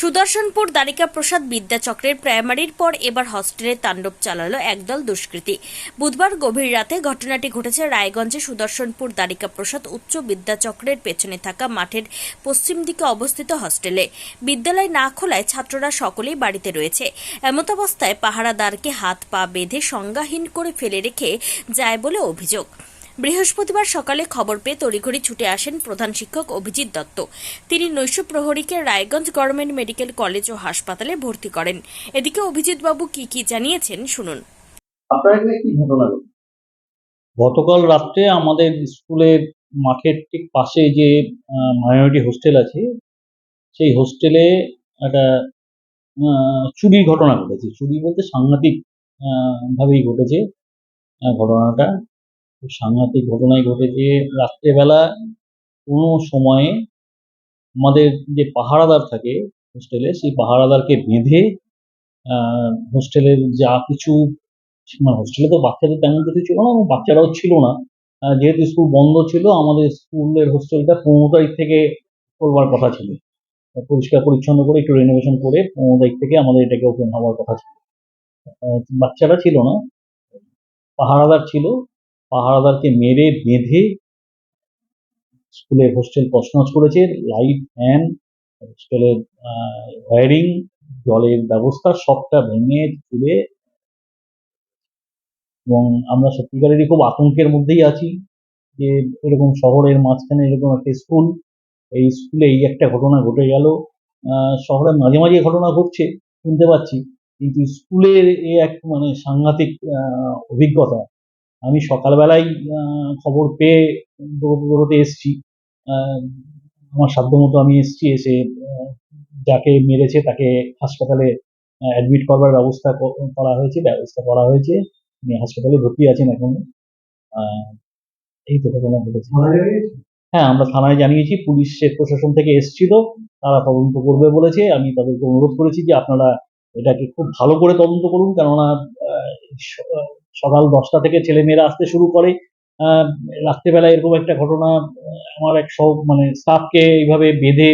সুদর্শনপুর দ্বারিকা প্রসাদ বিদ্যাচক্রের প্রাইমারির পর এবার হস্টেলে তাণ্ডব চালালো একদল দুষ্কৃতী। বুধবার গভীর রাতে ঘটনাটি ঘটেছে রায়গঞ্জে সুদর্শনপুর দ্বারিকা প্রসাদ উচ্চ বিদ্যাচক্রের পেছনে থাকা মাঠের পশ্চিম দিকে অবস্থিত হস্টেলে। বিদ্যালয় না খোলায় ছাত্ররা সকলেই বাড়িতে রয়েছে। এমতাবস্থায় পাহারাদারকে হাত পা বেঁধে সংজ্ঞাহীন করে ফেলে রেখে যায় বলে অভিযোগ। বৃহস্পতিবার সকালে খবর পেয়ে তড়িঘড়ি ছুটে আসেন প্রধান শিক্ষক অভিজিৎ দত্ত। তিনি নৈশ প্রহরীকে রায়গঞ্জ গভর্নমেন্ট মেডিকেল কলেজ ও হাসপাতালে ভর্তি করেন। এদিকে অভিজিৎ বাবু কি কি জানিয়েছেন শুনুন। আপনার এখানে কি ঘটনা ঘটে গতকাল রাত্রে আমাদের স্কুলের মাঠের ঠিক পাশে যে মাইনরিটি হোস্টেল আছে সেই হোস্টেলে একটা আহ, চুরির ঘটনা ঘটেছে। চুরি বলতে সাংঘাতিক আহ, ভাবেই ঘটেছে আহ, ঘটনাটা। সাংঘাতিক ঘটনাই ঘটেছে। রাত্রেবেলা কোনো সময়ে আমাদের যে পাহারাদার থাকে হোস্টেলে, সেই পাহারাদারকে বেঁধে হোস্টেলের যা কিছু মানে হোস্টেলে তো বাচ্চাদের তেমন কিছু ছিল না বাচ্চারাও ছিল না। যেহেতু স্কুল বন্ধ ছিল, আমাদের স্কুলের হোস্টেলটা পনেরো তারিখ থেকে খোলবার কথা ছিল। পরিষ্কার পরিচ্ছন্ন করে, একটু রেনোভেশন করে পনেরো তারিখ থেকে আমাদের এটাকে ওপেন হওয়ার কথা ছিল। বাচ্চারা ছিল না, পাহারাদার ছিল পাহারাদারকে মেরে বেঁধে স্কুলের হোস্টেল তছনছ করেছে। লাইট, ফ্যান, হোস্টেলের ওয়ারিং, জলের ব্যবস্থা সবটা ভেঙে তুলে এবং আমরা সত্যিকারেরই খুব আতঙ্কের মধ্যেই আছি যে এরকম শহরের মাঝখানে এরকম একটা স্কুল, এই স্কুলে এই একটা ঘটনা ঘটে গেল। শহরে মাঝে মাঝে ঘটনা ঘটছে, শুনতে পাচ্ছি। কিন্তু স্কুলের এ এক মানে সাংঘাতিক অভিজ্ঞতা আমি সকালবেলায় খবর পেয়ে দৌড়তে এসছি। আমার সাধ্যমতো আমি এসছি এসে যাকে মেরেছে তাকে হাসপাতালে অ্যাডমিট করবার ব্যবস্থা করা হয়েছে ব্যবস্থা করা হয়েছে। উনি হাসপাতালে ভর্তি আছেন এখন। আহ, এই তো ঘটনা ঘটেছে। হ্যাঁ আমরা থানায় জানিয়েছি পুলিশের প্রশাসন থেকে এসেছিল। তারা তদন্ত করবে বলেছে। আমি তাদেরকে অনুরোধ করেছি যে আপনারা এটাকে খুব ভালো করে তদন্ত করুন। কেননা সকাল দশটা থেকে ছেলেমেয়েরা আসতে শুরু করে রাত্রেবেলা এরকম একটা ঘটনা আমার এক সব মানে স্টাফকে এইভাবে বেঁধে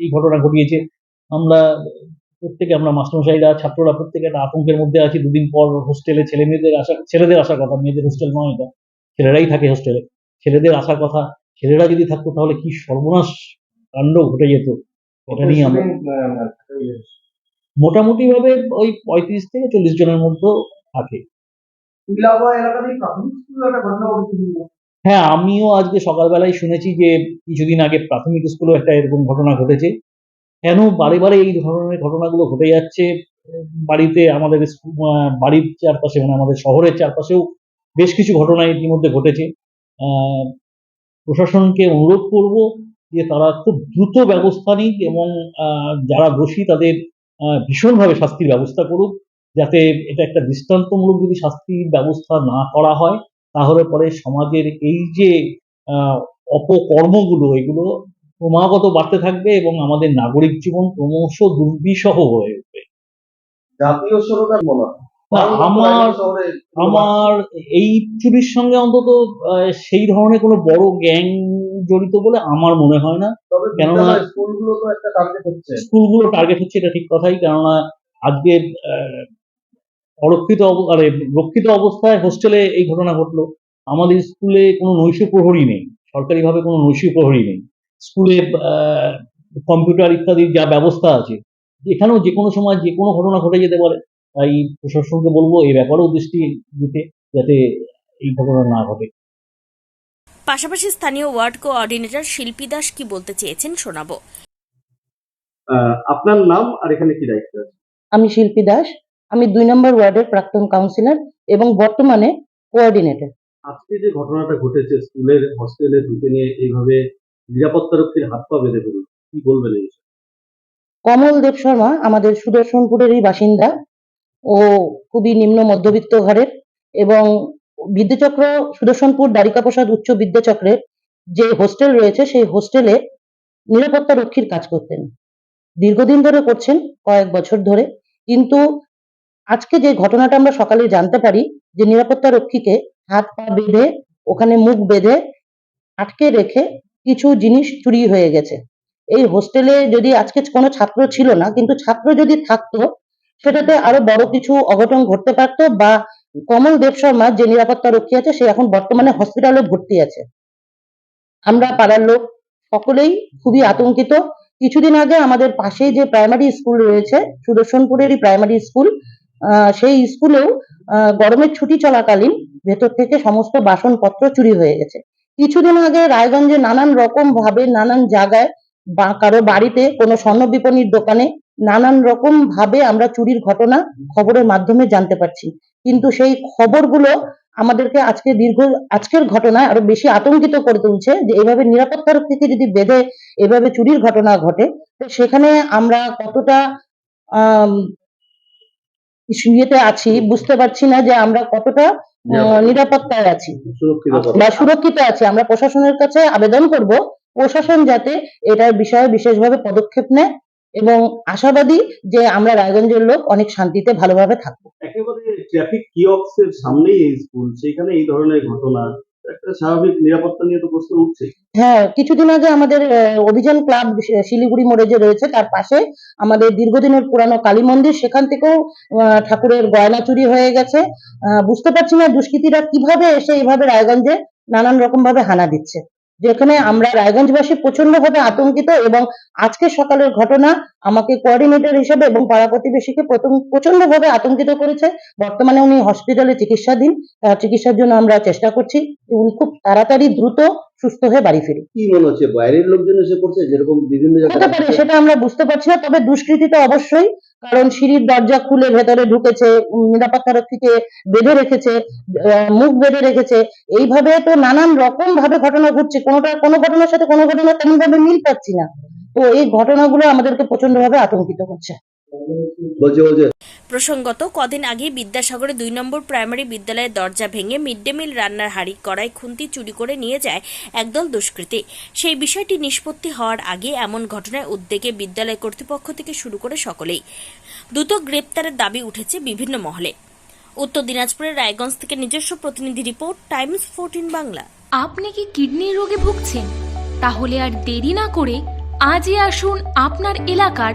এই ঘটনা ঘটিয়েছে আমরা প্রত্যেকে আমরা মাস্টারমশাইরা ছাত্ররা প্রত্যেকে একটা আতঙ্কের মধ্যে আছি দুদিন পর হোস্টেলে ছেলে মেয়েদের আসা ছেলেদের আসার কথা মেয়েদের হোস্টেল নয় এটা ছেলেরাই থাকে হোস্টেলে ছেলেদের আসার কথা ছেলেরা যদি থাকতো তাহলে কি সর্বনাশ কাণ্ড ঘটে যেত এটা নিয়ে আমরা মোটামুটি ভাবে ওই পঁয়ত্রিশ থেকে চল্লিশ জনের মধ্যে থাকে হ্যাঁ আমিও আজকে সকালবেলায় শুনেছি যে কিছুদিন আগে প্রাথমিক স্কুলেও একটা এরকম ঘটনা ঘটেছে। কেন বারে বারে এই ধরনের ঘটনাগুলো ঘটে যাচ্ছে? বাড়িতে আমাদের বাড়ির চারপাশে মানে আমাদের শহরের চারপাশেও বেশ কিছু ঘটনা ইতিমধ্যে ঘটেছে। প্রশাসনকে অনুরোধ করব যে তারা খুব দ্রুত ব্যবস্থা নিক এবং যারা দোষী তাদের ভীষণভাবে শাস্তির ব্যবস্থা করুক। যাতে এটা একটা দৃষ্টান্তমূলক যদি শাস্তির ব্যবস্থা না করা হয় তাহলে পরে সমাজের এই যে অপকর্মগুলো এগুলো ক্রমাগত বাড়তে থাকবে এবং আমাদের নাগরিক জীবন ক্রমশ দুর্বিষহ হয়ে উঠবে। জাতীয় সরকার মনে আমার আমার এই চুরির সঙ্গে অন্তত সেই ধরনের কোনো বড় গ্যাং জড়িত বলে আমার মনে হয় না। তবে কেননা- স্কুলগুলো তো একটা টার্গেট হচ্ছে। স্কুলগুলো টার্গেট হচ্ছে এটা ঠিক কথাই। কেননা আজকে অরক্ষিত অব- আরে রক্ষিত অবস্থায় হোস্টেলে এই ঘটনা ঘটলো। আমাদের স্কুলে কোনো নৈশ প্রহরী নেই। সরকারিভাবে কোনো নৈশ প্রহরী নেই। স্কুলে আহ, কম্পিউটার ইত্যাদির যা ব্যবস্থা আছে এখানেও যে কোনো সময় যে কোনো ঘটনা ঘটে যেতে পারে। তাই প্রশাসনকে বলব এই ব্যাপারেও দৃষ্টি দিতে যাতে এই ঘটনা না ঘটে। পাশাপাশি স্থানীয় ওয়ার্ড কোঅর্ডিনেটর শিল্পী দাস কি বলতে চেয়েছেন শোনাবো। আপনার নাম আর এখানে কি দায়িত্ব আছে? আমি শিল্পী দাস। আমি দুই নম্বর ওয়ার্ডের প্রাক্তন কাউন্সিলর এবং বর্তমানে কোঅর্ডিনেটর আজকে যে ঘটনাটা ঘটেছে স্কুলের হস্টেলে ঢুকে নিয়ে এইভাবে নিরাপত্তা রক্ষীর হাত পা বেঁধে ফেলল কি বলবেন এই কমল দেব শর্মা আমাদের সুদর্শনপুরেরই বাসিন্দা ও খুবই নিম্ন মধ্যবিত্ত ঘরের এবং বিদ্যাচক্র সুদর্শনপুর দ্বারিকা প্রসাদ উচ্চ বিদ্যাচক্রের যে হোস্টেল রয়েছে সেই হোস্টেলে নিরাপত্তা রক্ষীর কাজ করতেন। দীর্ঘদিন ধরে করছেন কয়েক বছর ধরে। কিন্তু আজকে যে ঘটনাটা আমরা সকালে জানতে পারি যে নিরাপত্তা রক্ষীকে হাত পা বেঁধে, ওখানে মুখ বেঁধে আটকে রেখে কিছু জিনিস চুরি হয়ে গেছে। এই হোস্টেলে যদি আজকে কোনো ছাত্র ছিল না, কিন্তু ছাত্র যদি থাকতো, সেটাতে আরও বড় কিছু অঘটন ঘটতে পারতো বা কমল দেব শর্মা যে নিরাপত্তা রক্ষী আছে, সে এখন বর্তমানে হসপিটালে ভর্তি আছে। আমরা পাড়ার লোক সকলেই খুবই আতঙ্কিত। কিছুদিন আগে আমাদের পাশেই যে প্রাইমারি স্কুল রয়েছে, সুদর্শনপুরেরই প্রাইমারি স্কুল সেই স্কুলেও গরমের ছুটি চলাকালীন ভেতর থেকে সমস্ত বাসনপত্র চুরি হয়ে গেছে। কিছুদিন আগে রায়গঞ্জে নানান রকম ভাবে, নানান জায়গায় বা কারও বাড়িতে কোনো স্বর্ণ বিপণীর দোকানে নানান রকম ভাবে আমরা চুরির ঘটনা খবরের মাধ্যমে জানতে পারছি। কিন্তু সেই খবরগুলো আমাদেরকে আজকে দীর্ঘ, আজকের ঘটনায় আরও বেশি আতঙ্কিত করে তুলছে যে এইভাবে নিরাপত্তার থেকে যদি বেঁধে এভাবে চুরির ঘটনা ঘটে, তো সেখানে আমরা কতটা ইয়েতে আছি বুঝতে পারছি না যে আমরা কতটা নিরাপত্তায় আছি। বা সুরক্ষিত আছি। আমরা প্রশাসনের কাছে আবেদন করব। প্রশাসন যাতে এটার বিষয়ে বিশেষভাবে পদক্ষেপ নেয় এবং আশাবাদী যে আমরা রায়গঞ্জের লোক অনেক শান্তিতে ভালোভাবে থাকব। একেবারে ট্রাফিক কিয়ক্সের সামনেই এই স্কুল সেখানে এই ধরনের ঘটনা। স্বাভাবিক নিরাপত্তা নিয়ে তো প্রশ্ন উঠছে। হ্যাঁ কিছুদিন আগে আমাদের অভিযান ক্লাব শিলিগুড়ি মোড়ে যে রয়েছে, তার পাশে আমাদের দীর্ঘদিনের পুরানো কালী মন্দির, সেখান থেকেও ঠাকুরের গয়না চুরি হয়ে গেছে। বুঝতে পারছি না দুষ্কৃতীরা কীভাবে এসে এইভাবে রায়গঞ্জে নানান রকম ভাবে হানা দিচ্ছে। যেখানে আমরা রায়গঞ্জবাসী প্রচণ্ড ভাবে আতঙ্কিত এবং আজকে সকালের ঘটনা আমাকে কোঅর্ডিনেটর হিসেবে এবং পাড়া প্রতিবেশীকে প্রচণ্ড ভাবে আতঙ্কিত করেছে। বর্তমানে উনি হসপিটালে চিকিৎসাধীন। তার চিকিৎসার জন্য আমরা চেষ্টা করছি। উনি খুব তাড়াতাড়ি দ্রুত সুস্থ হয়ে বাড়ি ফিরে। কি মনে হচ্ছে? বাইরের লোকজন এসে করছে যেরকম বিভিন্ন হতে পারে সেটা আমরা বুঝতে পারছি না তবে দুষ্কৃতী তো অবশ্যই কারণ সিঁড়ির দরজা খুলে ভেতরে ঢুকেছে নিরাপত্তা রক্ষীকে বেঁধে রেখেছে মুখ বেঁধে রেখেছে। এইভাবে তো নানান রকম ভাবে ঘটনা ঘটছে কোনোটা কোনো ঘটনার সাথে কোনো ঘটনা তেমন ভাবে মিল পাচ্ছি না। তো এই ঘটনাগুলো আমাদেরকে প্রচণ্ড ভাবে আতঙ্কিত করছে। প্রসঙ্গত কদিন আগে বিদ্যাসাগরে দুই নম্বর প্রাইমারি বিদ্যালয়ের দরজা ভেঙে মিড ডে মিল রান্নার হাড়ি কড়াই খুন্তি চুরি করে নিয়ে যায় একদল দুষ্কৃতী। সেই বিষয়টি নিষ্পত্তি হওয়ার আগে এমন ঘটনায় উদ্বেগে বিদ্যালয় কর্তৃপক্ষ থেকে শুরু করে সকলেই। দ্রুত গ্রেপ্তারের দাবি উঠেছে বিভিন্ন মহলে। উত্তর দিনাজপুরের রায়গঞ্জ থেকে নিজস্ব প্রতিনিধি রিপোর্ট টাইমস ফোরটিন বাংলা। আপনি কি কিডনির রোগে ভুগছেন? তাহলে আর দেরি না করে আজই আসুন আপনার এলাকার